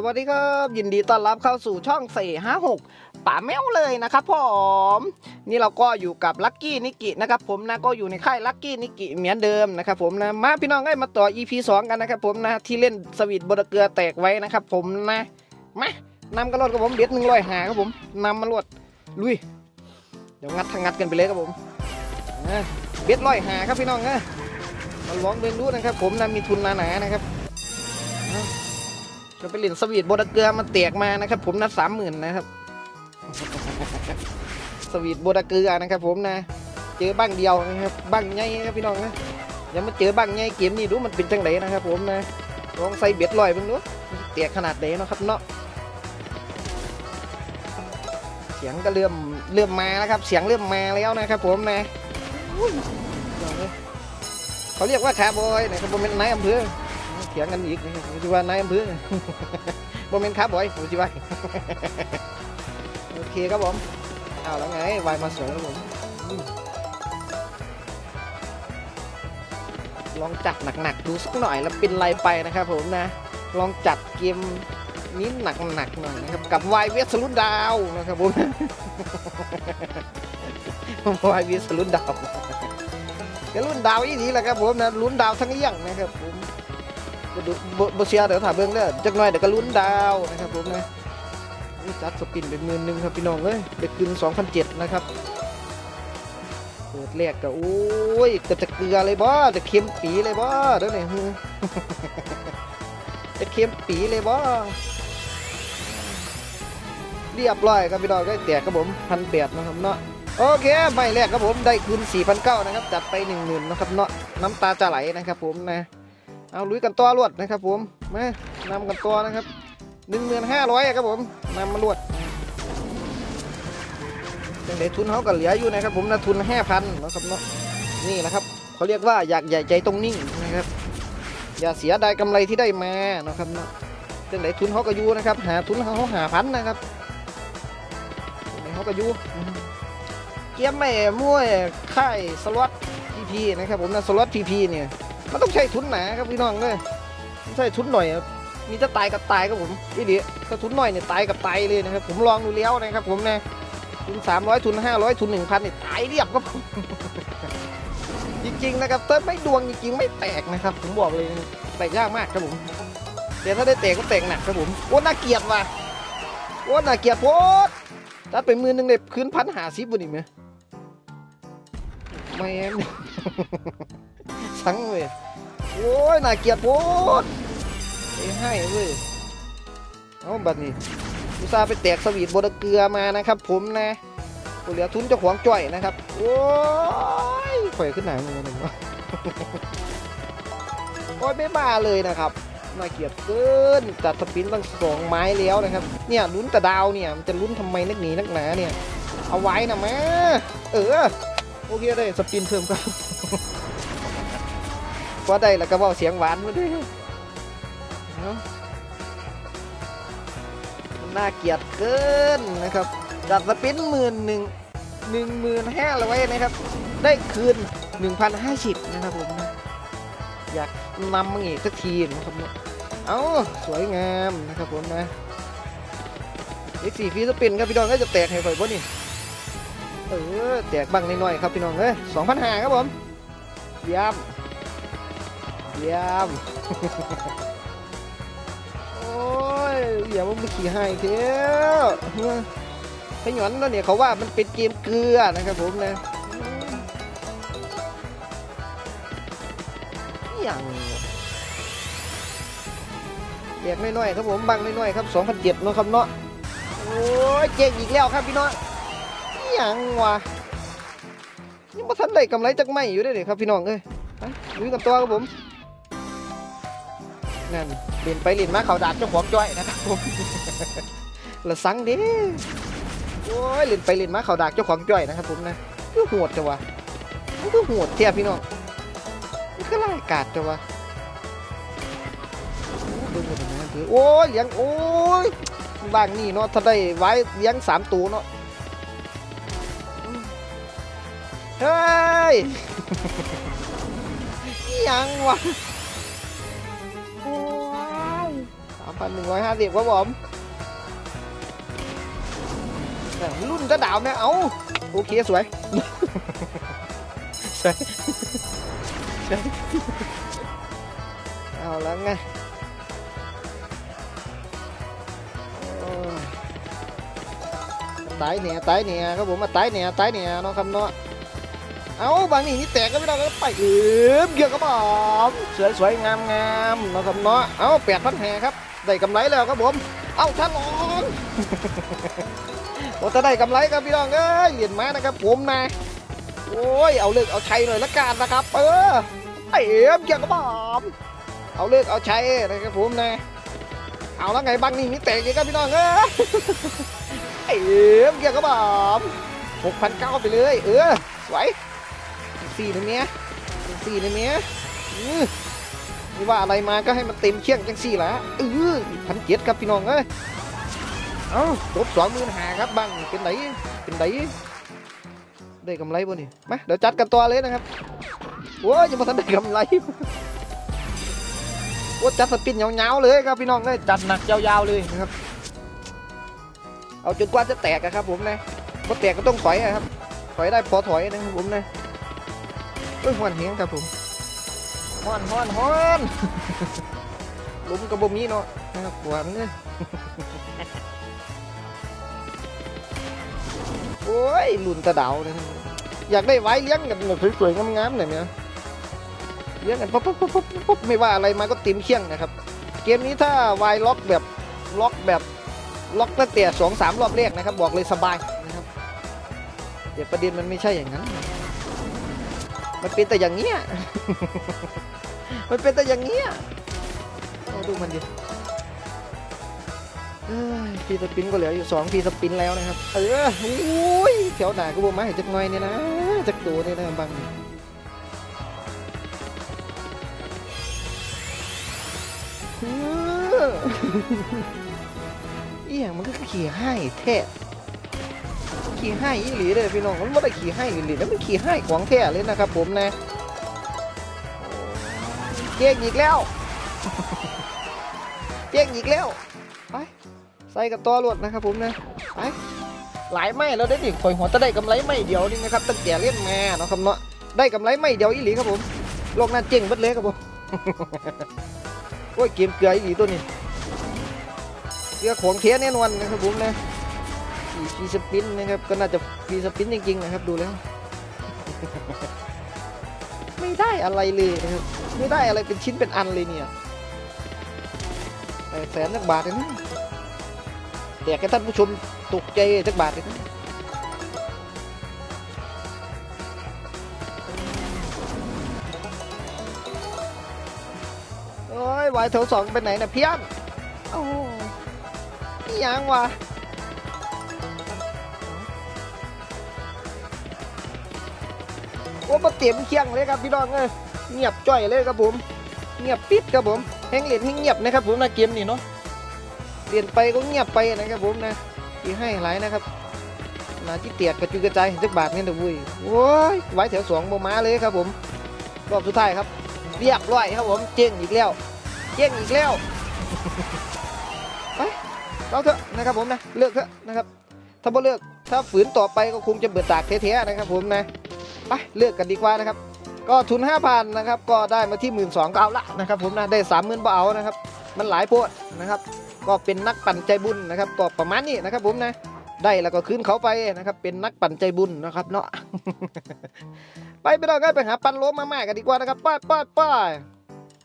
สวัสดีครับ ยินดีต้อนรับเข้าสู่ช่อง 456 ป่าแมวเลยนะครับผมนี่เราก็อยู่กับลักกี้นิกินะครับผมนะก็อยู่ในค่ายลักกี้นิกิเหมือนเดิมนะครับผมนะมาพี่น้องได้มาต่อ EP 2 กันนะครับผมนะที่เล่นสวีทบดเกลือแตกไว้นะครับผมนะมานำกระโดดกับผมเด็ดหนึ่งร้อยหาครับผมนำมาลวดลุยเดี๋ยวงัดทางงัดกันไปเลยครับผมเบ็ดร้อยหาครับพี่น้องนะมาลองเรียนรู้นะครับผมนะมีทุนหนาๆนะครับ ก็ไปเล่นสวีทโบดเกลือมาเตียกมานะครับ ผมนะสามหมื่นนะครับ สวีทโบดเกลือนะครับ ผมนะ เจอบ้างเดียวนะครับบ้างใหญ่ครับพี่น้องนะอย่ามาเจอบ้างใหญ่เกมนี้ดูมันเป็นจังไดนะครับ ผมนะลองใส่เบ็ดลอยเบิ่งดูมันเตียกขนาดไหนนะครับเนาะเสียงก็เริ่มเริ่มมาแล้วครับ เสียงเริ่มมาแล้วนะครับ ผมนะเขาเรียกว่าคาบอยนะครับผมเป็นนายอำเภอ ถียงกันอีกนะครับผมคิดว่านายอำเภอโมเมนต์ครับบอยผมคิดว่าโอเคครับผมเอาแล้วไงวายมาสวยครับผมลองจัดหนักๆดูสักหน่อยแล้วเป็นไรไปนะครับผมนะ ลองจัดเกมนี้หนักๆหน่อยนะครับกับวายเวสลุนดาวนะครับผมวายเวสลุนดาวก็รุ่นดาวอีนี้แหละครับผมนะลุ้นดาวทั้งเลี่ยงนะครับผม บ่ดูบ่บ่เชียเดี๋ยวถามเบิ่งเด้อจักหน่อยเดี๋ยวก็ลุ้นดาวนะครับผมนะนี่จัดสปินเป็นหมื่นหนึ่งครับพี่น้องเอ้ยเด็กคืน2,007นะครับเปิดแรกก็โอ้ยก็จะเกลือเลยบ่จะเค็มปีเลยบ่เด้อนี่ฮึจะเค็มปีเลยบ่เรียบร้อยครับพี่น้องได้แตกครับผมพันแปดนะครับเนาะโอเคไม่แรกครับผมได้คืน4,900นะครับจัดไป 10,000นะครับเนาะน้ำตาจะไหลนะครับผมนะ เอาลุยกันตัวรวดนะครับผมมานำกันตัวนะครับหนึ่งหมื่นห้าร้อยครับผมนำมาลวดจังไดทุนเขาก็เหลืออยู่นะครับ ผมนะทุนห้าพันนะครับเนาะนี่แหละครับเขาเรียกว่าอยากใหญ่ใจตรงนิ่งนะครับ อย่าเสียดายกำไรที่ได้มานะครับเนาะจังไดทุนเขาก็อยู่นะครับ หาทุนเขาหาพันนะครับเขาก็อยู่เกียมแม่มวยค่ายสล็อตพีพีนะครับผมนะสล็อตพีพีเนี่ย มันต้องใช้ทุนหนาครับพี่น้องเลยไม่ใช่ทุนหน่อยครับมีจะตายกับตายครับผมพี่ดิถ้าทุนหน่อยเนี่ยตายกับตายเลยนะครับ ผมลองดูแล้วนะครับ ผมนะทุนสามร้อยทุนห้าร้อยทุนหนึ่งพันเนี่ยตายเรียบครับผมจริงๆนะครับถ้าไม่ดวงจริงๆไม่แตกนะครับ ผมบอกเลยแตกยากมากครับผมแต่ถ้าได้แตกก็แตกหนักครับผมโอ้น่าเกลียดว่ะโอ้น่าเกลียดโพดจัดไปมือหนึงเลยคืนพันหาซิบวันนี้ไหมแม่ สังเว้ยโอ้ยน่าเกลียดโพดไปให้เว้ยเอาบัดนี้อุตส่าห์ไปแตกสวีทบดเกลือมานะครับ ผมนะกูเหลือทุนเจ้าของจ่อยนะครับ โอ้ยข่อยขึ้นหนังเลยนะโอ้ยไม่มาเลยนะครับน่าเกลียดเกินจัดสปินตั้งสองไม้แล้วนะครับ เนี่ยลุ้นแต่ดาวเนี่ยมันจะลุ้นทำไมนักหนีนักหนาเนี่ย เอาไว้นะแมาเออ โอเคเลยสปินเพิ่มครับ พอได้แล้วก็เว่าเสียงหวานมาด้วยเอ้ามันน่าเกลียดเกินนะครับจัดสปินหมื่นหนึ่งหนึ่งหมื่นห้าร้อยนะครับ ได้คืนหนึ่งพันห้าสิบนะครับผมอยากนำมาอีกสักทีนะครับเนาะเอาสวยงามนะครับผมนะอีกสี่ฟีสปินครับพี่น้องก็จะแตกให้ไฟบ่นี่เออแตกบ้างน้อยๆครับพี่น้องเอ้ยสองพันห้าครับผมเยี่ยม เยี่ยม โอ้ยอย่ามาขี่ให้เที่ยวขยันแล้วเนี่ยเขาว่ามันเป็นเกมเกลือนะครับผมนะอย่างแจกน้อยๆครับผมบังน้อยๆครับ2,007เนาะครับเนาะโอ้ยเจ๊งอีกแล้วครับพี่น้องอย่างวะยังบ่ทันได้กำไรจากไม่อยู่เด้เด้ครับพี่น้องเอ้ยไปลุยกับตัวครับผม นั่นล่นไปเล่นมาเขาดาบเจ้าของจ้อยนะครับผมละสังเดิโอ้ยเล่นไปเล่นมาเขาดาบเจ้าของจ้อยนะครับผมนะคือโหดจังวะมันคือโหดเทียบพี่น้องมันคือไล่กาดจังวะโอ้เบิ่งโอ้ยเลี้ยงโอ้ยบางนี่เนาะถ้าได้ไว้เลี้ยงสามตัวเนาะเฮ้ยยังวะ ยสามพันหนึ่งร้อยห้าสิบครับผมแต่รุ่นจะดาวเนี่ยเอาโอเค สวย สวย สวย เอาแล้วไงโอ้ยตายเนี่ยตายเนี่ยครับผมมาตายเนี่ยตายเนี่ยเน้องคำเนาะ เอาบางนี่นี่แตกก็ไม่ได้ก็ไปเอือมเกี่ยวกับผมสวยสวยงามงามน้องคำเนาะเอาแปดพันแห่ครับได้กำไรแล้วครับผม เอาท่านรองโอ้จะได้กำไรครับพี่น้องเอ้ยเหรียญมานะครับผมนะโอ้ยเอาเลิกเอาชัยหน่อยละกันนะครับ เออเอ็มเกี่ยวกับบอมเอาเลิกเอาชัยนะครับผมนะเอาแล้วไงบังนี่มีแตกอีกครับพี่น้องเอ้ยเอ็มเกี่ยวกับบอมหกพันเก้าไปเลย เออสวย สี่ในเนี้ยสี่ในเนี้ยอือไม่ว่าอะไรมาก็ให้มันเต็มเชี่ยงจังสี่ละเออพันเจ็ดครับพี่น้องเอ้ยเอ้าจบสองหมื่นหาครับบังเป็นไหนเป็นไหนได้กำไรบ่นี่มาเดี๋ยวจัดกันตัวเลยนะครับโอ้ยยังไม่ทันได้กำไรโอ้จัดสปินยาวๆเลยครับพี่น้องเลยจัดหนักยาวๆเลยนะครับ เอาจนกว่าจะแตกครับผมนะพอแตกก็ต้องถอยครับถอยได้พอถอยนะครับผมนะ เอ้ยหวนเฮียงครับผมฮอนฮอนฮอนลุมกระบมีเนาะนะครับหวานเลยโอ้ยลุนตะดาเลยนะอยากได้ไว้เลี้ยงกันแบบสวยๆงามๆหน่อยเนี่ยเลี้ยงกันปุ๊บปุ๊บปุ๊บปุ๊บปุ๊บไม่ว่าอะไรมาก็ติมเคี่ยงนะครับ เกมนี้ถ้าวายล็อกแบบล็อกแบบล็อกตั้งแต่สองสามรอบแรกนะครับ บอกเลยสบายนะครับแต่ประเด็นมันไม่ใช่อย่างนั้น มันเป็นแต่อย่างเงี้ย มันเป็นแต่อย่างเงี้ยอาดูมันดิเอ้ยฟีสปินก็เหลืออยู่สองฟีสปินแล้วนะครับ เออโอ้ยแถวหนาก็บ่มาให้จักน่อยเนี่ยนะจักตัวเนี่ยนะบังเออเอี่ยมันก็เขี่ยให้แท้ ขี่ให้อีหลีเลยพี่น้องมันไม่ได้ขี่ให้อีหลีแล้วมันขี่ให้ของแท้เลยนะครับผมนะเจ๊งอีกแล้วเจ๊งอีกแล้วไปใส่กับตัวรวดนะครับผมนะไปหลายไม่แล้วได้ดิข่อยหัวจะได้กำไรไม่เดียวนี่นะครับตั้งแต่เล่นมาเนาะครับเนาะได้กำไรไม่เดียวอีหลีครับผมโลกนั้นเจ๊งบัดเลยครับผมโอ้ยเกมเกลืออีหลีตัวนี้เกลือของเทียแน่นอนนะครับผมนะ ฟรีสปินนะครับก็น่าจะฟรีสปินจริงๆนะครับดูแล้ว ไม่ได้อะไรเลยนะครับไม่ได้อะไรเป็นชิ้นเป็นอันเลยเนี่ยแสนสักบาทเลยนะแต่ให้ท่านผู้ชมตกใจจักบาทเลยนะโอ้ยวายเถวสองไปไหนนะเพี้ยนโอ้โหนี่ยังวะ โอ้มาเต็มเคียงเลยครับพี่น้องเอ้ยเงียบจ้อยเลยครับผม เงียบปิดครับผมแห้งเหรียญแห้งเงียบนะครับผมนะเกมนี้เนาะเปลี่ยนไปก็เงียบไปนะครับผมนะที่ให้หลายนะครับนาที่เตียกกระจุยกระจายจักบาทนี่นะวุ้ยโอ้ยไว้แถวสองโมมาเลยครับผมรอบสุดท้ายครับ เรียบร้อยครับผมเจ๊งอีกแล้วเจ๊งอีกแล้วไปเราเถอะนะครับผมนะเลิกเถอะนะครับถ้าบ่เลิกถ้าฝืนต่อไปก็คงจะเบิดตากเทๆนะครับผมนะ ไปเลือกกันดีกว่านะครับ ก็ทุน 5,000นะครับ ก็ได้มาที่ 1 2ื่นสองเอาละนะครับผมนะได้ 3 0,000ื่นเอานะครับ มันหลายโพดนะครับ ก็เป็นนักปั่นใจบุญนะครับก็ประมาณนี้นะครับผมนะได้แล้วก็คืนเขาไปนะครับ เป็นนักปั่นใจบุญนะครับเนาะไปไปเราก็ไปหาปั่นโลมาม่กันดีกว่านะครับป้ายป้ายป้าย